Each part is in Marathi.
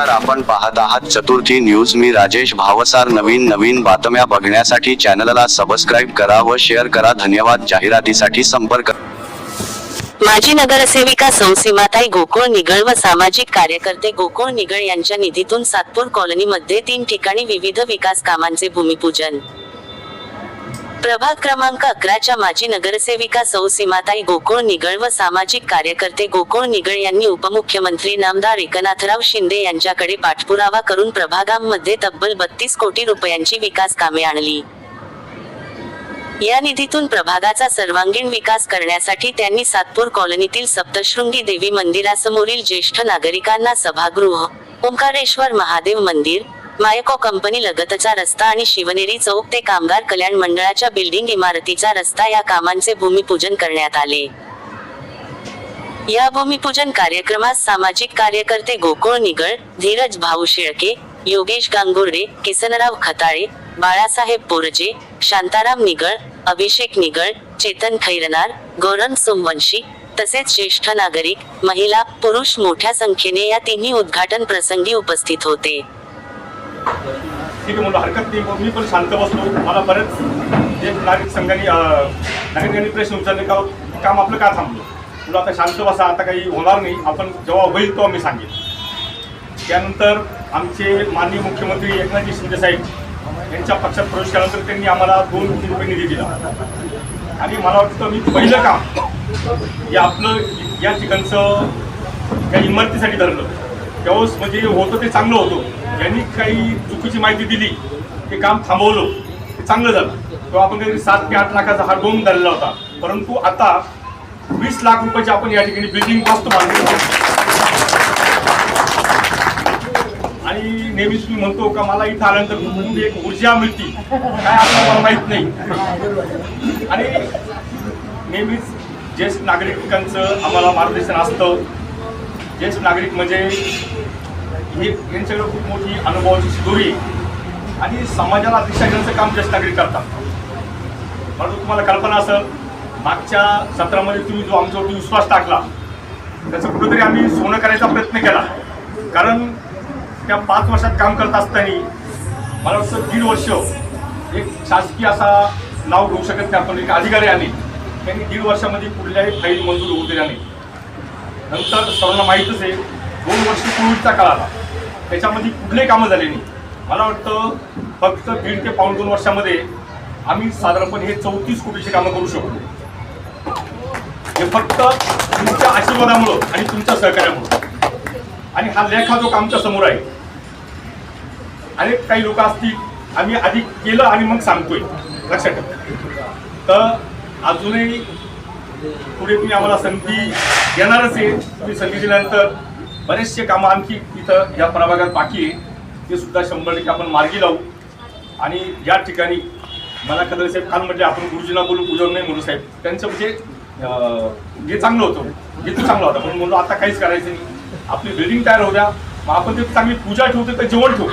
नमस्कार आपण पाहत आहात चतुर्थी न्यूज. मी राजेश भावसार. नवीन नवीन बातम्या बघण्यासाठी चॅनलला सबस्क्राईब करा व शेअर करा. धन्यवाद. जाहिरातीसाठी संपर्क माजी नगरसेविका सौसीमाताई गोकुळ निगळ व सामाजिक कार्यकर्ते गोकुळ निगळ यांच्या निधीतून सातपूर कॉलनीमध्ये तीन ठिकाणी विविध विकास कामांचे भूमिपूजन. प्रभाग क्रमांक अकराच्या माजी नगरसेविका सौ सीमाताई गोकुळ निगळ व सामाजिक कार्यकर्ते गोकुळ निगळ यांनी उपमुख्यमंत्री नामदार एकनाथराव शिंदे यांच्याकडे पाठपुरावा करून प्रभागांमध्ये तब्बल बत्तीस कोटी रुपयांची विकास कामे आणली. या निधीतून प्रभागाचा सर्वांगीण विकास करण्यासाठी त्यांनी सातपूर कॉलनीतील सप्तशृंगी देवी मंदिरासमोरील ज्येष्ठ नागरिकांना सभागृह ओंकारेश्वर महादेव मंदिर मायको कंपनी लगतचा रस्ता आणि शिवनेरी चौक ते कामगार कल्याण मंडळाच्या बिल्डिंग इमारतीचा रस्ता या कामांचे भूमिपूजन करण्यात आले. या भूमिपूजन कार्यक्रमात सामाजिक कार्यकर्ते गोकुळ निगळ धीरज भाऊ शेळके योगेश गांगुर्डे किसनराव खताळे बाळासाहेब पोरजे शांताराम निगळ अभिषेक निगळ चेतन खैरनार गौरव सोमवंशी तसेच ज्येष्ठ नागरिक महिला पुरुष मोठ्या संख्येने या तिन्ही उद्घाटन प्रसंगी उपस्थित होते. ठीक आहे म्हणून हरकत नाही. मग मी पण शांत बसलो. मला बरेच जे नागरिक संघाने नागरिकांनी प्रश्न विचारले का काम आपलं का थांबलं? तुला आता शांत बसा आता काही होणार नाही. आपण जेव्हा होईल तेव्हा मी सांगेन. त्यानंतर आमचे माननीय मुख्यमंत्री एकनाथजी शिंदे साहेब यांच्या पक्षात प्रवेश केल्यानंतर त्यांनी आम्हाला दोन कोटी रुपये निधी दिला. आणि मला वाटतं मी पहिलं काम हे आपलं या ठिकाणचं या इमारतीसाठी धरलं. त्यावेळेस म्हणजे होतं ते चांगलं होतं. यांनी काही चुकीची माहिती दिली ते काम थांबवलं ते चांगलं झालं. तेव्हा आपण काहीतरी सात ते आठ लाखाचा हा डोम झालेला होता. परंतु आता वीस लाख रुपयाची आपण या ठिकाणी बिल्डिंग कॉस्ट बांधली आणि नेहमीच मी म्हणतो का मला इथं आल्यानंतर एक ऊर्जा मिळते. काय आपल्याला मला माहीत नाही. आणि नेहमीच ज्येष्ठ नागरिकांचं आम्हाला मार्गदर्शन असतं. ज्येष्ठ नागरिक म्हणजे हे यांच्याकडे खूप मोठी अनुभवाची शिदोरी आणि समाजाला दिशा घेण्याचं काम ज्येष्ठ नागरिक करतात. परंतु तुम्हाला कल्पना असेल मागच्या सत्रामध्ये तुम्ही जो आमच्यावरती विश्वास टाकला त्याचं कुठेतरी आम्ही सोनं करायचा प्रयत्न केला. कारण त्या पाच वर्षात काम करत असताना मला वाटतं दीड वर्ष एक शासकीय असा नाव घेऊ शकत नाही आपण एक अधिकारी आले त्यांनी दीड वर्षामध्ये कुठल्याही फाईल मंजूर होऊ दिल्या नाही. नंतर सर्वांना माहीतच आहे दोन वर्ष कोविडचा काळ आला. त्याच्यामध्ये कुठलेही कामं झाले नाही. मला वाटतं फक्त दीड ते पाऊण दोन वर्षामध्ये आम्ही साधारणपणे हे चौतीस कोटीची कामं करू शकतो हे फक्त तुमच्या आशीर्वादामुळं आणि तुमच्या सहकार्यामुळं. आणि हा लेखा जो आमच्यासमोर आहे अनेक काही लोक असतील आम्ही आधी केलं आणि मग सांगतोय. लक्षात ठेवा. तर अजूनही पुढे तुम्ही आम्हाला संधी देणारच आहे. तुम्ही संधी दिल्यानंतर बरेचसे कामं आणखी इथं या प्रभागात बाकी आहे. ते सुद्धा शंभर टक्के आपण मार्गी लावू. आणि या ठिकाणी मला कदर साहेब काल म्हटले आपण गुरुजींना बोलू पूजन नाही म्हणू साहेब. त्यांचं म्हणजे हे चांगलं होतं हेतू चांगलं होता. पण म्हणून आता काहीच करायचं नाही. आपली बिल्डिंग तयार होऊ द्या. मग आपण ते चांगली पूजा ठेवतो तर जेवण ठेवू.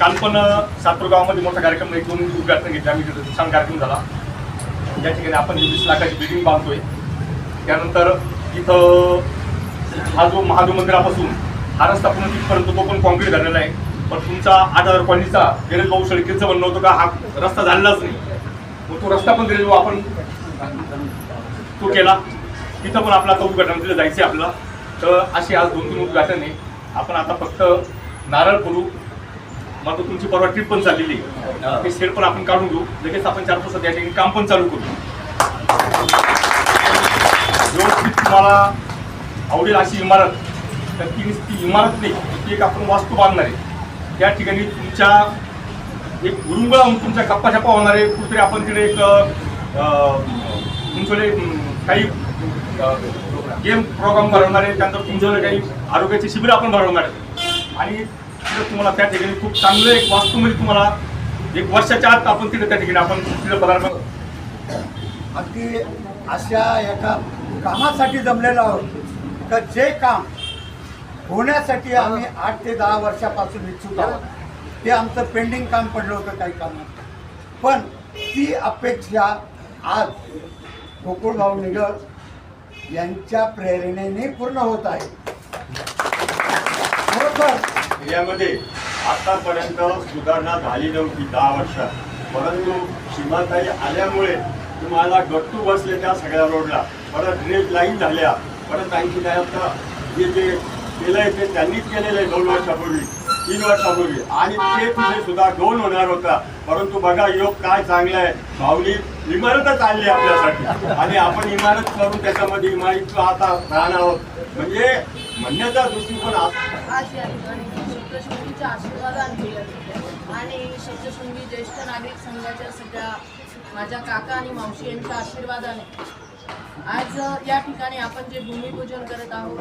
काल पण सातपूर गावामध्ये मोठा कार्यक्रम एक दोन उद्घाटन घेतले. आम्ही तिथं छान कार्यक्रम झाला. या ठिकाणी आपण वीस लाखाची बिल्डिंग बांधतोय त्यानंतर इथं हा जो महादेव मंदिरापासून हा रस्ता पूर्ण तिथपर्यंत तो पण कॉन्क्रीट झालेला आहे. पण तुमचा आठ हजार कॉलनीचा गिरीश भाऊ शेळकेचं म्हणणं होतं का हा रस्ता झालेलाच नाही. मग तो रस्ता पण भाऊ आपण तो केला. तिथं पण आपला आता उद्घाटन तिथं जायचं आहे आपल्याला तर अशी आज दोन तीन उद्घाटन आहे. आपण आता फक्त नारळ करू मग तुमची परवा ट्रिप पण चाललेली आहे. ते शेड पण आपण काढून घेऊ. लगेच आपण चार दिवसात या ठिकाणी काम पण चालू करू. तुम्हाला आवडेल अशी इमारत तर ती नुसती इमारत नाही ती एक आपण वास्तू बांधणार आहे. त्या ठिकाणी तुमच्या एक गुरुंगळ तुमच्या गप्पा छप्पा होणार आहे. कुठेतरी आपण तिकडे एक तुमच्याकडे काही गेम प्रोग्राम भरवणार आहे त्यानंतर तुमच्याकडे काही आरोग्याचे शिबिर आपण भरवणार आहे. आणि तिथं तुम्हाला त्या ठिकाणी खूप चांगलं एक वास्तूमध्ये म्हणजे तुम्हाला एक वर्षाच्या आत आपण तिथे त्या ठिकाणी आपण तिथं पदार्थ अगदी अशा एका कामासाठी जमलेलो आहोत. तर जे काम होण्यासाठी आम्ही आठ ते दहा वर्षापासून इच्छुक आहोत. ते आमचं पेंडिंग काम पडलं होतं काही कामात. पण ती अपेक्षा आज गोकुळभाऊ निगळ यांच्या प्रेरणेने पूर्ण होत आहे. यामध्ये आतापर्यंत सुधारणा झाली नव्हती दहा वर्षात. परंतु सीमाताई आल्यामुळे तुम्हाला गट्टू बसले त्या सगळ्या रोडला. परत ड्रेस लाईन झाल्या. परत आणखी काय आता जे जे केलं आहे ते त्यांनीच केलेलं आहे दोन वर्षापूर्वी तीन वर्षापूर्वी. आणि ते तिथे सुद्धा दोन होणार होता. परंतु बघा योग काय चांगला आहे. भावनी इमारतच आणली आपल्यासाठी. आणि आपण इमारत करून त्याच्यामध्ये इमारत आता राहणार आहोत. म्हणजे म्हणण्याचा दृष्टिकोन सप्तशृंगीच्या आशीर्वादाने आणि सप्तशृंगी ज्येष्ठ नागरिक संघाच्या सगळ्या माझ्या काका आणि मावशी यांच्या आशीर्वादाने आज या ठिकाणी आपण जे भूमिपूजन करत आहोत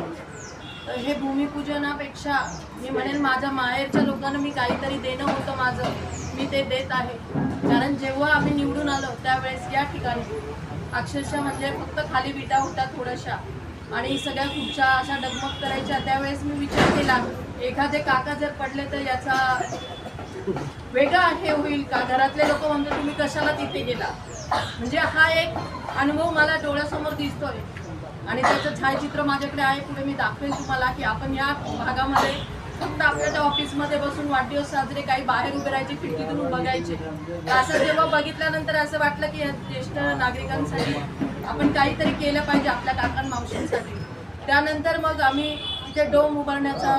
तर हे भूमिपूजनापेक्षा मी म्हणेन माझ्या माहेरच्या लोकांना मी काहीतरी देणं होतं माझं. मी ते देत आहे. कारण जेव्हा आम्ही निवडून आलो त्यावेळेस या ठिकाणी अक्षरशः म्हणजे फक्त खाली विटा होत्या थोड्याशा. आणि सगळ्या खुर्च्या अशा डगमग करायच्या. त्यावेळेस मी विचार केला एखादे काका जर पडले तर याचा वेगळा हे होईल का? घरातले लोक म्हणतात तुम्ही कशाला तिथे गेला? म्हणजे हा एक अनुभव मला डोळ्यासमोर दिसतोय. आणि त्याचं छायाचित्र माझ्याकडे आहे. पुढे मी दाखवेन तुम्हाला की आपण या भागामध्ये फक्त आपल्या त्या ऑफिसमध्ये बसून वाढदिवस साजरे काही बाहेर उभे राहायचे खिडकीतून बघायचे. असं जेव्हा बघितल्यानंतर असं वाटलं की या ज्येष्ठ नागरिकांसाठी आपण काहीतरी केलं पाहिजे आपल्या काकां मावशींसाठी. त्यानंतर मग आम्ही तिथे डोम उभारण्याचा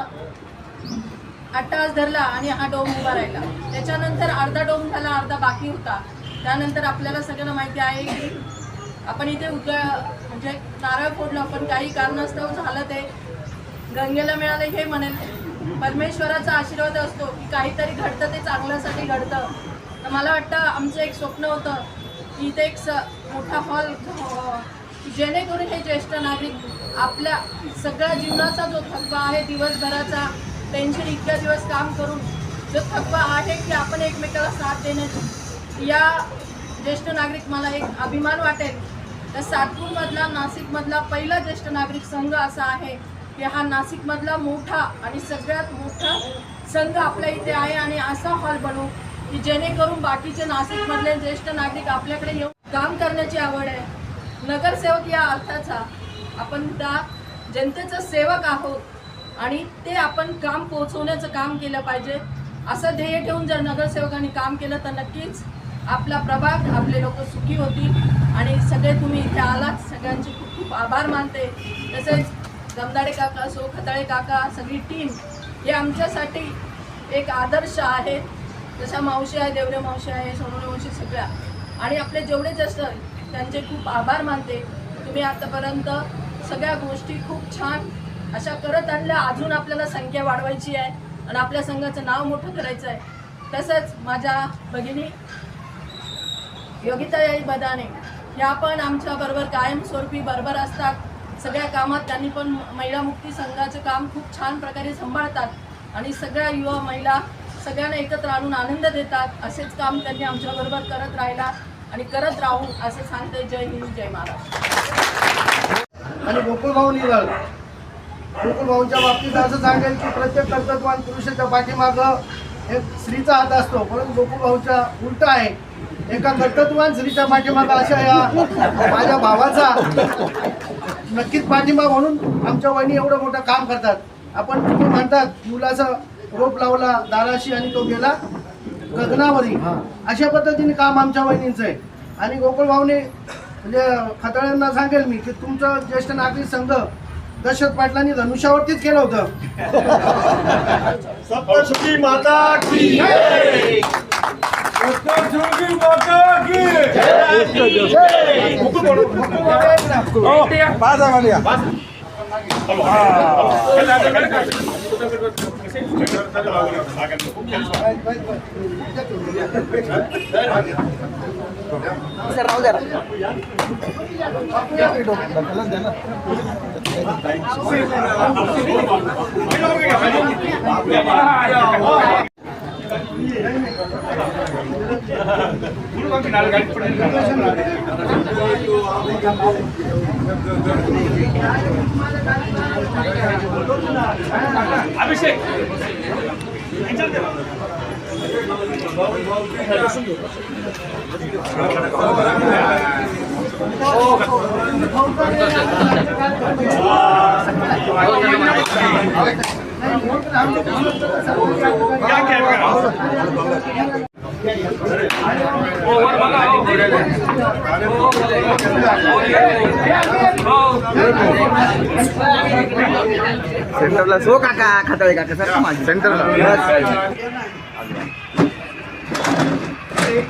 अट्टास धरला आणि हा डोम उभा राहिला. त्याच्यानंतर अर्धा डोम झाला अर्धा बाकी होता. त्यानंतर आपल्याला सगळ्यांना माहिती आहे की आपण इथे उग म्हणजे नारळ फोडलो पण काही कारणास्तव झालं ते. गंगेला मिळाले हे म्हणेल. परमेश्वराचा आशीर्वाद असतो की काहीतरी घडतं ते चांगल्यासाठी घडतं. तर मला वाटतं आमचं एक स्वप्न होतं की इथे एक स मोठा हॉल जेणेकरून हे ज्येष्ठ नागरिक आपल्या सगळ्या जीवनाचा जो थकवा आहे दिवसभराचा टेन्शन इतक्या दिवस काम करून जो थकवा आहे की आपण एकमेकाला साथ देण्याची. या ज्येष्ठ नागरिक मला एक अभिमान वाटेल. तर सातपूरमधला नाशिकमधला पहिला ज्येष्ठ नागरिक संघ असा आहे की हा नाशिकमधला मोठा आणि सगळ्यात मोठा संघ आपल्या इथे आहे आणि असा हॉल बनवू की जेणेकरून बाकीचे नाशिकमधले ज्येष्ठ नागरिक आपल्याकडे येऊन काम करण्याची आवड आहे. नगरसेवक या अर्थाचा आपण त्या जनतेचं सेवक आहोत आणि ते आपण काम पोहोचवण्याचं काम केलं पाहिजे. असं ध्येय ठेवून जर नगरसेवकांनी काम केलं तर नक्कीच आपला प्रभाग आपले लोक सुखी होतील. आणि सगळे तुम्ही इथे आलात सगळ्यांचे खूप खूप आभार मानते. तसेच दमदाडे काका असो खताळे काका सगळी टीम हे आमच्यासाठी एक आदर्श आहे जशा मावशी आहे देवरे मावशी आहे सोनवणे मावशी सगळ्या. आणि आपले जेवढे जास्त त्यांचे खूप आभार मानते. तुम्ही आतापर्यंत सगळ्या गोष्टी खूप छान अशा करत आणल्या. अजून आपल्याला संख्या वाढवायची आहे. आणि आपल्या संघाचं नाव मोठं करायचं आहे. तसंच माझ्या भगिनी योगिताई बदाने. ह्या पण आमच्याबरोबर कायमस्वरूपी बरोबर असतात. सगळ्या कामात त्यांनी पण महिला मुक्ती संघाचं काम खूप छान प्रकारे सांभाळतात. आणि सगळ्या युवा महिला सगळ्यांना एकत्र आणून आनंद देतात. असेच काम त्यांनी आमच्याबरोबर करत राहिला आणि करत राहू असं सांगते जय हिंद जय महाराष्ट्र. आणि गोकुळभाऊ निघाल गोकुळभाऊंच्या बाबतीत असं सांगेल की प्रत्येक कर्तव्यवान पुरुषाच्या पाठीमागं एक स्त्रीचा हात असतो परंतु गोकुळभाऊच्या उलट आहे. एका कर्तृत्वान स्त्रीच्या पाठीमागं अशा या माझ्या भावाचा नक्कीच पाठिंबा म्हणून आमच्या वहिनी एवढं मोठं काम करतात. आपण तुम्ही म्हणतात मुलाचा रोप लावला दाराशी आणि तो गेला गगनावरी. अशा पद्धतीने काम आमच्या वहिनींचं आहे. आणि गोकुळभाऊने म्हणजे खताळ्यांना सांगेल मी की तुमचं ज्येष्ठ नागरिक संघ दशरथ पाटलांनी धनुष्यावरतीच केलं होतं. सप्तशृंगी माता की जय! सप्तशृंगी माता की अभिषेक घ्या, घ्या, घ्या. हो काका खताळे काका सर माझी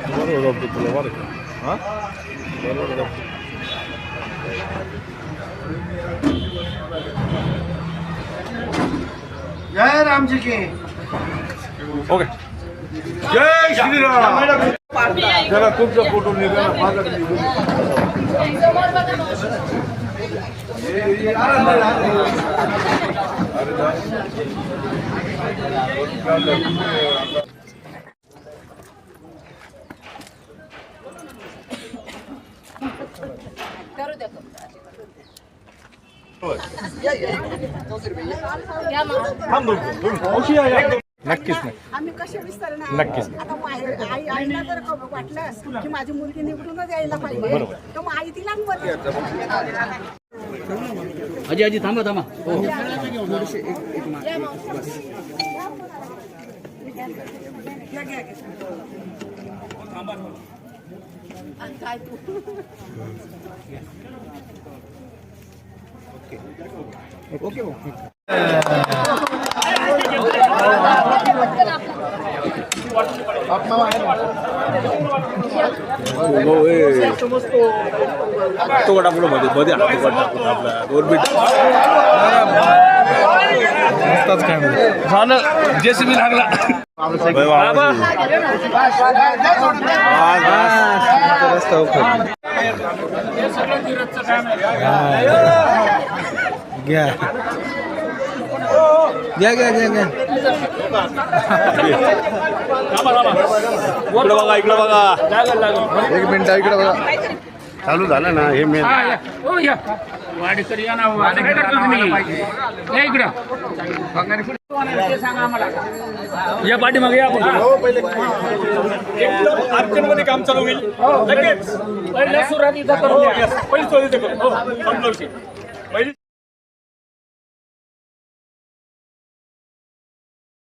जय रामजी की जय श्रीराम जरा तुमचा फोटो निघा ना माझा निघून आम्ही कसे विसरणार? नक्कीच. आता माहेर आई आईला जर क- वाटलं की माझी मुलगी निवडूनच यायला पाहिजे तर मग आई तिला मदत अजी अजी थांबा थांबा. हो. तो गटा पुढे मध्ये मध्ये आणा, तो गटा आपला दोन मिनिट झालं जेसीबी लागला घ्या. घ्या घ्या घ्या इकडे बघा इकडे बघा. एक मिनिट इकडे बघा. चालू झालं ना हे मेन या पाठीमागे या आपण. एकदम अर्जंटमध्ये काम चालू होईल. लगेच. पहिल्या सुरुवातीचा करू पहिली सुरुवातीचा करू हो